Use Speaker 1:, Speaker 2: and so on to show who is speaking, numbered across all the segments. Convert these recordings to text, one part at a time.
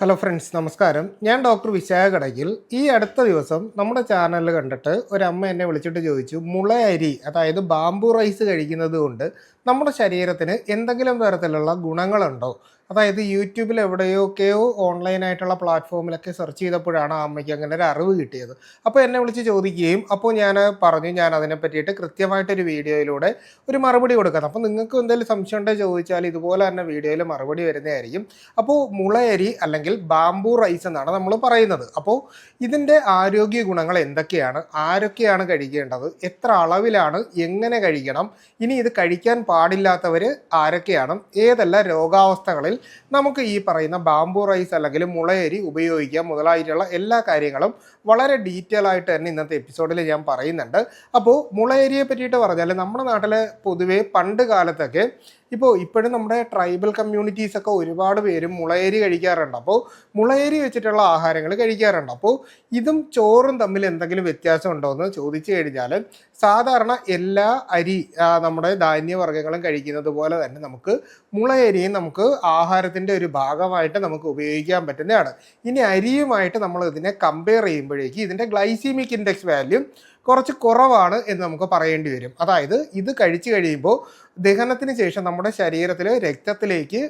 Speaker 1: Hello friends നമസ്കാരം. ഞാൻ doctor Vishakha കടകിൽ ഈ അടുത്ത ദിവസം നമ്മുടെ ചാനലിൽ കണ്ടിട്ട് ഒരു അമ്മ എന്നെ വിളിച്ചിട്ട് ചോദിച്ചു മുള അരി അതായത് ബാംബു റൈസ് കഴിക്കുന്നത് കൊണ്ട് നമ്മുടെ ശരീരത്തിന് എന്തെങ്കിലും തരത്തിലുള്ള ഗുണങ്ങളുണ്ടോ? അതായത് യൂട്യൂബിൽ എവിടെയൊക്കെയോ ഓൺലൈനായിട്ടുള്ള പ്ലാറ്റ്ഫോമിലൊക്കെ സെർച്ച് ചെയ്തപ്പോഴാണ് ആ അമ്മയ്ക്ക് അങ്ങനെ ഒരു അറിവ് കിട്ടിയത്. അപ്പോൾ എന്നെ വിളിച്ച് ചോദിക്കുകയും അപ്പോൾ ഞാൻ പറഞ്ഞു ഞാൻ അതിനെ പറ്റിയിട്ട് കൃത്യമായിട്ടൊരു വീഡിയോയിലൂടെ ഒരു മറുപടി കൊടുക്കാം അപ്പോൾ നിങ്ങൾക്ക് എന്തെങ്കിലും സംശയം ഉണ്ടെങ്കിൽ ചോദിച്ചാൽ ഇതുപോലെ തന്നെ വീഡിയോയിൽ മറുപടി വരുന്നതായിരിക്കും. അപ്പോൾ മുളയരി അല്ലെങ്കിൽ ബാംബു റൈസ് എന്നാണ് നമ്മൾ പറയുന്നത്. അപ്പോൾ ഇതിന്റെ ആരോഗ്യ ഗുണങ്ങൾ എന്തൊക്കെയാണ്? ആരൊക്കെയാണ് കഴിക്കേണ്ടത്? എത്ര അളവിലാണ്? എങ്ങനെ കഴിക്കണം? ഇനി ഇത് കഴിക്കാൻ പാടില്ലാത്തവർ ആരൊക്കെയാണ്? ഏതെല്ലാം രോഗാവസ്ഥകളിൽ നമുക്ക് ഈ പറയുന്ന ബാംബു റൈസ് അല്ലെങ്കിൽ മുളയരി ഉപയോഗിക്കുക മുതലായിട്ടുള്ള എല്ലാ കാര്യങ്ങളും വളരെ ഡീറ്റെയിൽ ആയിട്ട് തന്നെ ഇന്നത്തെ എപ്പിസോഡിൽ ഞാൻ പറയുന്നുണ്ട്. അപ്പോൾ മുളയരിയെ പറ്റിയിട്ട് പറഞ്ഞാൽ നമ്മുടെ നാട്ടിൽ പൊതുവേ പണ്ട് കാലത്തൊക്കെ ഇപ്പോൾ ഇപ്പോഴും നമ്മുടെ ട്രൈബൽ കമ്മ്യൂണിറ്റീസ് ഒക്കെ ഒരുപാട് പേരും മുളയരി കഴിക്കാറുണ്ട്. അപ്പോൾ മുളയരി വെച്ചിട്ടുള്ള ആഹാരങ്ങൾ കഴിക്കാറുണ്ട്. അപ്പോൾ ഇതും ചോറും തമ്മിൽ എന്തെങ്കിലും വ്യത്യാസം ഉണ്ടോ എന്ന് ചോദിച്ചു കഴിഞ്ഞാൽ സാധാരണ എല്ലാ അരി നമ്മുടെ ധാന്യവർഗങ്ങളും കഴിക്കുന്നത് പോലെ തന്നെ നമുക്ക് മുളയരിയും നമുക്ക് ആഹാരത്തിന്റെ ഒരു ഭാഗമായിട്ട് നമുക്ക് ഉപയോഗിക്കാൻ പറ്റുന്നതാണ്. ഇനി അരിയുമായിട്ട് നമ്മൾ ഇതിനെ കമ്പയർ ചെയ്യുമ്പോഴേക്ക് ഇതിന്റെ ഗ്ലൈസീമിക് ഇൻഡെക്സ് വാല്യൂ കുറച്ച് കുറവാണ് എന്ന് നമുക്ക് പറയേണ്ടി വരും. അതായത് ഇത് കഴിച്ചു കഴിയുമ്പോൾ ദഹനത്തിന് ശേഷം നമ്മുടെ ശരീരത്തിൽ രക്തത്തിലേക്ക്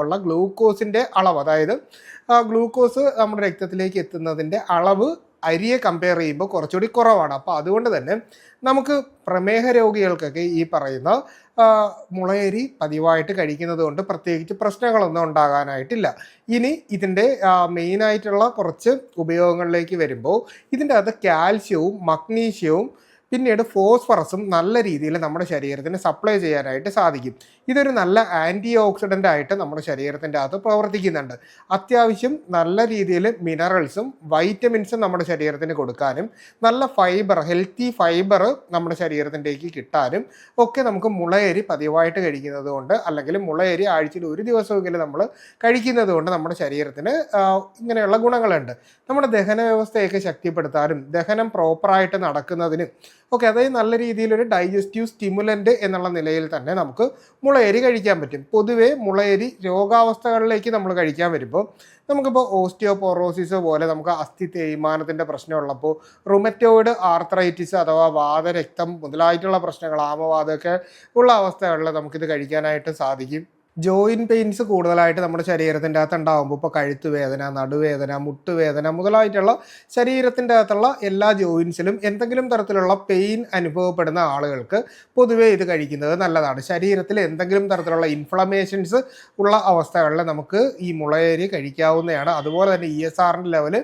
Speaker 1: ഉള്ള ഗ്ലൂക്കോസിന്റെ അളവ് അതായത് ഗ്ലൂക്കോസ് നമ്മുടെ രക്തത്തിലേക്ക് എത്തുന്നതിന്റെ അളവ് അരിയെ കമ്പയർ ചെയ്യുമ്പോൾ കുറച്ചുകൂടി കുറവാണ്. അപ്പോൾ അതുകൊണ്ട് തന്നെ നമുക്ക് പ്രമേഹ രോഗികൾക്കൊക്കെ ഈ പറയുന്ന മുളയരി പതിവായിട്ട് കഴിക്കുന്നത് കൊണ്ട് പ്രത്യേകിച്ച് പ്രശ്നങ്ങളൊന്നും ഉണ്ടാകാനായിട്ടില്ല. ഇനി ഇതിന്റെ മെയിനായിട്ടുള്ള കുറച്ച് ഉപയോഗങ്ങളിലേക്ക് വരുമ്പോൾ ഇതിന്റെ അകത്ത് കാൽസ്യവും മഗ്നീഷ്യവും പിന്നീട് ഫോസ്ഫറസും നല്ല രീതിയിൽ നമ്മുടെ ശരീരത്തിന് സപ്ലൈ ചെയ്യാനായിട്ട് സാധിക്കും. ഇതൊരു നല്ല ആന്റി ഓക്സിഡന്റ് ആയിട്ട് നമ്മുടെ ശരീരത്തിന്റെ അകത്ത് പ്രവർത്തിക്കുന്നുണ്ട്. അത്യാവശ്യം നല്ല രീതിയിൽ മിനറൽസും വൈറ്റമിൻസും നമ്മുടെ ശരീരത്തിന് കൊടുക്കാനും നല്ല ഫൈബർ ഹെൽത്തി ഫൈബർ നമ്മുടെ ശരീരത്തിന്റേക്ക് കിട്ടാനും ഒക്കെ നമുക്ക് മുളയരി പതിവായിട്ട് കഴിക്കുന്നത് കൊണ്ട് അല്ലെങ്കിൽ മുളയരി ആഴ്ചയിൽ ഒരു ദിവസമെങ്കിലും നമ്മൾ കഴിക്കുന്നത് കൊണ്ട് നമ്മുടെ ശരീരത്തിന് ഇങ്ങനെയുള്ള ഗുണങ്ങളുണ്ട്. നമ്മുടെ ദഹന വ്യവസ്ഥയൊക്കെ ശക്തിപ്പെടുത്താനും ദഹനം പ്രോപ്പറായിട്ട് നടക്കുന്നതിനും ഓക്കെ അതായത് നല്ല രീതിയിൽ ഒരു ഡൈജസ്റ്റീവ് സ്റ്റിമുലന്റ് എന്നുള്ള നിലയിൽ തന്നെ നമുക്ക് മുളയരി കഴിക്കാൻ പറ്റും. പൊതുവേ മുളയരി രോഗാവസ്ഥകളിലേക്ക് നമ്മൾ കഴിക്കാൻ വരുമ്പോൾ നമുക്കിപ്പോൾ ഓസ്റ്റിയോപോറോസിസ് പോലെ നമുക്ക് അസ്ഥി തേയ്മാനത്തിന്റെ പ്രശ്നമുള്ളപ്പോൾ റുമറ്റോയിഡ് ആർത്രൈറ്റിസ് അഥവാ വാതരക്തം മുതലായിട്ടുള്ള പ്രശ്നങ്ങൾ ആമവാദമൊക്കെ ഉള്ള അവസ്ഥകളിൽ നമുക്കിത് കഴിക്കാനായിട്ട് സാധിക്കും. ജോയിൻ പെയിൻസ് കൂടുതലായിട്ട് നമ്മുടെ ശരീരത്തിന്റെ അകത്ത് ഉണ്ടാകുമ്പോൾ ഇപ്പോൾ കഴുത്ത് വേദന നടുവേദന മുട്ടുവേദന മുതലായിട്ടുള്ള ശരീരത്തിന്റെ അകത്തുള്ള എല്ലാ ജോയിൻസിലും എന്തെങ്കിലും തരത്തിലുള്ള പെയിൻ അനുഭവപ്പെടുന്ന ആളുകൾക്ക് പൊതുവേ ഇത് കഴിക്കുന്നത് നല്ലതാണ്. ശരീരത്തിൽ എന്തെങ്കിലും തരത്തിലുള്ള ഇൻഫ്ലമേഷൻസ് ഉള്ള അവസ്ഥകളിൽ നമുക്ക് ഈ മുളയരി കഴിക്കാവുന്നതാണ്. അതുപോലെ തന്നെ ഇ എസ് ആറിന്റെ ലെവൽ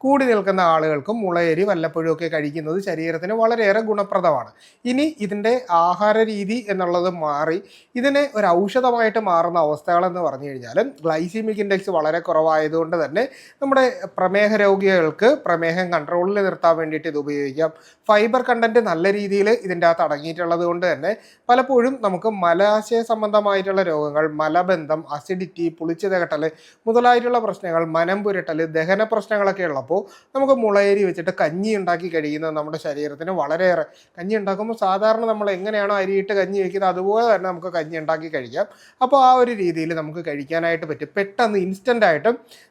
Speaker 1: കൂടി നിൽക്കുന്ന ആളുകൾക്കും മുളയരി വല്ലപ്പോഴും ഒക്കെ കഴിക്കുന്നത് ശരീരത്തിന് വളരെയേറെ ഗുണപ്രദമാണ്. ഇനി ഇതിന്റെ ആഹാര രീതി എന്നുള്ളത് മാറി ഇതിനെ ഒരു ഔഷധമായിട്ട് മാറുന്ന അവസ്ഥകളെന്ന് പറഞ്ഞു കഴിഞ്ഞാൽ ഗ്ലൈസീമിക് ഇൻഡെക്സ് വളരെ കുറവായതുകൊണ്ട് തന്നെ നമ്മുടെ പ്രമേഹ രോഗികൾക്ക് പ്രമേഹം കൺട്രോളിൽ നിർത്താൻ വേണ്ടിയിട്ട് ഇത് ഉപയോഗിക്കാം. ഫൈബർ കണ്ടന്റ് നല്ല രീതിയിൽ ഇതിന്റെ അകത്ത് അടങ്ങിയിട്ടുള്ളത് കൊണ്ട് തന്നെ പലപ്പോഴും നമുക്ക് മലാശയ സംബന്ധമായിട്ടുള്ള രോഗങ്ങൾ മലബന്ധം അസിഡിറ്റി പുളിച്ചു തകട്ടൽ മുതലായിട്ടുള്ള പ്രശ്നങ്ങൾ മനം പുരട്ടൽ ദഹന പ്രശ്നങ്ങളൊക്കെ ഉള്ളപ്പോൾ നമുക്ക് മുളയരി വെച്ചിട്ട് കഞ്ഞി ഉണ്ടാക്കി കഴിയുന്നത് നമ്മുടെ ശരീരത്തിന് വളരെയേറെ കഞ്ഞി ഉണ്ടാക്കുമ്പോൾ സാധാരണ നമ്മൾ എങ്ങനെയാണോ അരിയിട്ട് കഞ്ഞി വയ്ക്കുന്നത് അതുപോലെ തന്നെ നമുക്ക് കഞ്ഞി ഉണ്ടാക്കി കഴിക്കാം. അപ്പോൾ ആ ഒരു രീതിയിൽ നമുക്ക് കഴിക്കാനായിട്ട് പറ്റും. പെട്ടെന്ന് ഇൻസ്റ്റന്റ് ആയിട്ട്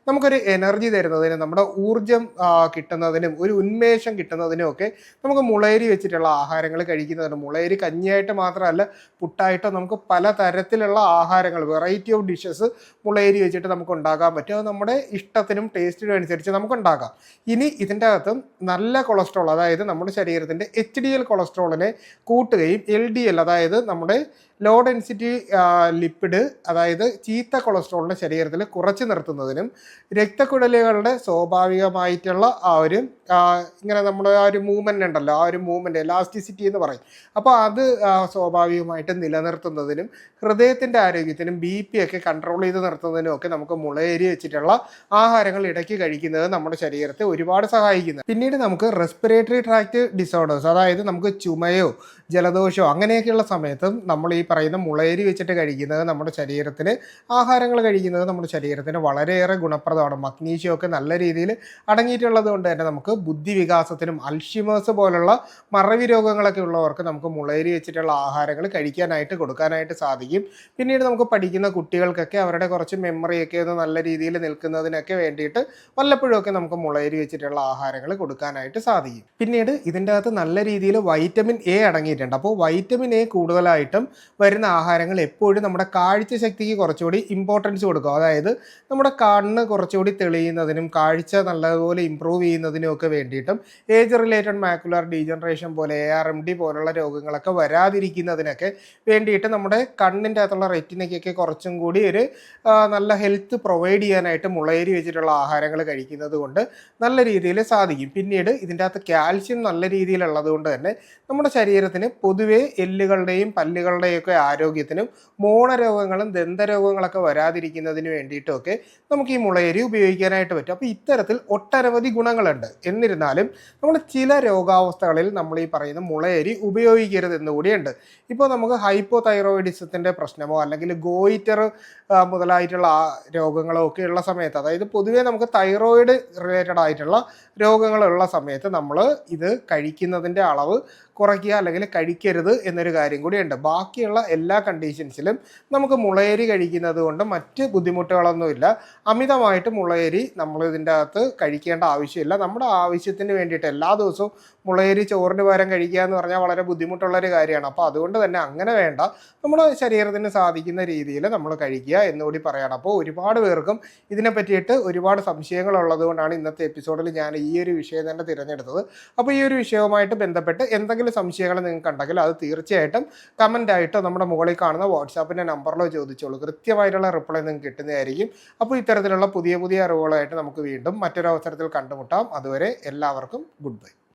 Speaker 1: നമുക്കൊരു എനർജി തരുന്നതിനും നമ്മുടെ ഊർജം കിട്ടുന്നതിനും ഒരു ഉന്മേഷം കിട്ടുന്നതിനും ഒക്കെ നമുക്ക് മുളയരി വെച്ചിട്ടുള്ള ആഹാരങ്ങൾ കഴിക്കുന്നതാണ്. മുളയരി കഞ്ഞിയായിട്ട് മാത്രമല്ല പുട്ടായിട്ടോ നമുക്ക് പല തരത്തിലുള്ള ആഹാരങ്ങൾ വെറൈറ്റി ഓഫ് ഡിഷസ് മുളയരി വെച്ചിട്ട് നമുക്ക് ഉണ്ടാക്കാൻ പറ്റും. അത് നമ്മുടെ ഇഷ്ടത്തിനും ടേസ്റ്റിനും അനുസരിച്ച് നമുക്ക് ഉണ്ടാക്കാം. ഇനി ഇതിന്റെ അകത്ത് നല്ല കൊളസ്ട്രോൾ അതായത് നമ്മുടെ ശരീരത്തിന്റെ എച്ച് ഡി എൽ കൊളസ്ട്രോളിനെ കൂട്ടുകയും എൽ ഡി എൽ അതായത് നമ്മുടെ ലോ ഡെൻസിറ്റി ലിപ്പിഡ് അതായത് ചീത്ത കൊളസ്ട്രോളിനെ ശരീരത്തിൽ കുറച്ച് നിർത്തുന്നതിനും രക്തക്കുഴലുകളുടെ സ്വാഭാവികമായിട്ടുള്ള ആ ഒരു ഇങ്ങനെ നമ്മുടെ ആ ഒരു മൂവ്മെന്റ് ഉണ്ടല്ലോ ആ ഒരു മൂവ്മെന്റ് എലാസ്റ്റിസിറ്റി എന്ന് പറയും. അപ്പോൾ അത് സ്വാഭാവികമായിട്ട് നിലനിർത്തുന്നതിനും ഹൃദയത്തിന്റെ ആരോഗ്യത്തിനും ബി പി ഒക്കെ കൺട്രോൾ ചെയ്ത് നിർത്തുന്നതിനും ഒക്കെ നമുക്ക് മുളയേരി വെച്ചിട്ടുള്ള ആഹാരങ്ങൾ ഇടയ്ക്ക് കഴിക്കുന്നത് നമ്മുടെ ശരീരത്തെ ഒരുപാട് സഹായിക്കുന്നത്. പിന്നീട് നമുക്ക് റെസ്പിറേറ്ററി ട്രാക്ട് ഡിസോർഡേഴ്സ് അതായത് നമുക്ക് ചുമയോ ജലദോഷമോ അങ്ങനെയൊക്കെയുള്ള സമയത്തും നമ്മൾ ഈ പറയുന്ന മുളയരി വെച്ചിട്ട് കഴിക്കുന്നത് നമ്മുടെ ശരീരത്തിന് ആഹാരങ്ങൾ കഴിക്കുന്നത് നമ്മുടെ ശരീരത്തിന് വളരെയേറെ ഗുണപ്രദമാണ്. മഗ്നീഷ്യം ഒക്കെ നല്ല രീതിയിൽ അടങ്ങിയിട്ടുള്ളത് കൊണ്ട് തന്നെ നമുക്ക് ബുദ്ധി വികാസത്തിനും അൽഷിമേഴ്സ് പോലുള്ള മറവി രോഗങ്ങളൊക്കെ ഉള്ളവർക്ക് നമുക്ക് മുളയരി വെച്ചിട്ടുള്ള ആഹാരങ്ങൾ കഴിക്കാനായിട്ട് കൊടുക്കാനായിട്ട് സാധിക്കും. പിന്നീട് നമുക്ക് പഠിക്കുന്ന കുട്ടികൾക്കൊക്കെ അവരുടെ കുറച്ച് മെമ്മറിയൊക്കെ ഒന്ന് നല്ല രീതിയിൽ നിൽക്കുന്നതിനൊക്കെ വേണ്ടിയിട്ട് വല്ലപ്പോഴുമൊക്കെ നമുക്ക് മുളയരി വെച്ചിട്ടുള്ള ആഹാരങ്ങൾ കൊടുക്കാനായിട്ട് സാധിക്കും. പിന്നീട് ഇതിന്റെ അകത്ത് നല്ല രീതിയിൽ വൈറ്റമിൻ എ അടങ്ങിയിട്ടുണ്ട്. അപ്പോൾ വൈറ്റമിൻ എ കൂടുതലായിട്ടും വരുന്ന ആഹാരങ്ങൾ എപ്പോഴും നമ്മുടെ കാഴ്ച ശക്തിക്ക് കുറച്ചുകൂടി ഇമ്പോർട്ടൻസ് കൊടുക്കും. അതായത് നമ്മുടെ കണ്ണ് കുറച്ചുകൂടി തെളിയുന്നതിനും കാഴ്ച നല്ലതുപോലെ ഇമ്പ്രൂവ് ചെയ്യുന്നതിനും ഒക്കെ വേണ്ടിയിട്ടും ഏജ് റിലേറ്റഡ് മാക്കുലർ ഡീജനറേഷൻ പോലെ എ ആർ എം ഡി പോലുള്ള രോഗങ്ങളൊക്കെ വരാതിരിക്കുന്നതിനൊക്കെ വേണ്ടിയിട്ട് നമ്മുടെ കണ്ണിന്റെ അകത്തുള്ള റെറ്റിനയ്ക്കൊക്കെ കുറച്ചും കൂടി ഒരു നല്ല ഹെൽത്ത് പ്രൊവൈഡ് ചെയ്യാനായിട്ട് മുളയരി വെച്ചിട്ടുള്ള ആഹാരങ്ങൾ കഴിക്കുന്നത് കൊണ്ട് നല്ല രീതിയിൽ സാധിക്കും. പിന്നീട് ഇതിന്റെ അകത്ത് കാൽഷ്യം നല്ല രീതിയിലുള്ളത് കൊണ്ട് തന്നെ നമ്മുടെ ശരീരത്തിന് പൊതുവേ എല്ലുകളുടെയും പല്ലുകളുടെയും ഒക്കെ ആരോഗ്യത്തിനും മോണരോഗങ്ങളും ദന്തരോഗങ്ങളൊക്കെ വരാതിരിക്കുന്നതിന് വേണ്ടിയിട്ടൊക്കെ നമുക്ക് ഈ മുളയരി ഉപയോഗിക്കാനായിട്ട് പറ്റും. അപ്പോൾ ഇത്തരത്തിൽ ഒട്ടനവധി ഗുണങ്ങളുണ്ട്. എന്നിരുന്നാലും നമ്മൾ ചില രോഗാവസ്ഥകളിൽ നമ്മൾ ഈ പറയുന്ന മുളയരി ഉപയോഗിക്കരുത് എന്നുകൂടിയുണ്ട്. ഇപ്പോൾ നമുക്ക് ഹൈപ്പോ തൈറോയിഡിസത്തിന്റെ പ്രശ്നമോ അല്ലെങ്കിൽ ഗോയിറ്റർ മുതലായിട്ടുള്ള രോഗങ്ങളോ ഒക്കെ ഉള്ള സമയത്ത് അതായത് പൊതുവേ നമുക്ക് തൈറോയിഡ് റിലേറ്റഡ് ആയിട്ടുള്ള രോഗങ്ങളുള്ള സമയത്ത് നമ്മൾ ഇത് കഴിക്കുന്നതിന്റെ അളവ് കുറയ്ക്കുക അല്ലെങ്കിൽ കഴിക്കരുത് എന്നൊരു കാര്യം കൂടിയുണ്ട്. ബാക്കിയുള്ള എല്ലാ കണ്ടീഷൻസിലും നമുക്ക് മുളയരി കഴിക്കുന്നത് കൊണ്ട് മറ്റ് ബുദ്ധിമുട്ടുകളൊന്നുമില്ല. അമിതമായിട്ട് മുളയരി നമ്മൾ ഇതിന്റെ അകത്ത് കഴിക്കേണ്ട ആവശ്യമില്ല. നമ്മുടെ ആവശ്യത്തിന് വേണ്ടിയിട്ട് എല്ലാ ദിവസവും മുളയരി ചോറിന് പകരം കഴിക്കുക എന്ന് പറഞ്ഞാൽ വളരെ ബുദ്ധിമുട്ടുള്ളൊരു കാര്യമാണ്. അപ്പോൾ അതുകൊണ്ട് തന്നെ അങ്ങനെ വേണ്ട. നമ്മുടെ ശരീരത്തിന് സാധിക്കുന്ന രീതിയിൽ നമ്മൾ കഴിക്കുക എന്നുകൂടി പറയണം. അപ്പോൾ ഒരുപാട് പേർക്കും ഇതിനെ പറ്റിയിട്ട് ഒരുപാട് സംശയങ്ങൾ ഉള്ളതുകൊണ്ടാണ് ഇന്നത്തെ എപ്പിസോഡിൽ ഞാൻ ഈ ഒരു വിഷയം തന്നെ തിരഞ്ഞെടുത്തത്. അപ്പോൾ ഈ ഒരു വിഷയവുമായിട്ട് ബന്ധപ്പെട്ട് എന്തെങ്കിലും സംശയങ്ങൾ നിങ്ങൾക്ക് ഉണ്ടെങ്കിൽ അത് തീർച്ചയായിട്ടും കമന്റ് ആയിട്ടോ നമ്മുടെ മുകളിൽ കാണുന്ന വാട്സാപ്പിന്റെ നമ്പറിലോ ചോദിച്ചോളൂ. കൃത്യമായിട്ടുള്ള റിപ്ലൈ നിങ്ങൾക്ക് കിട്ടുന്നതായിരിക്കും. അപ്പോൾ ഇത്തരത്തിലുള്ള പുതിയ പുതിയ അറിവുകളായിട്ട് നമുക്ക് വീണ്ടും മറ്റൊരവസരത്തിൽ കണ്ടുമുട്ടാം. അതുവരെ എല്ലാവർക്കും ഗുഡ് ബൈ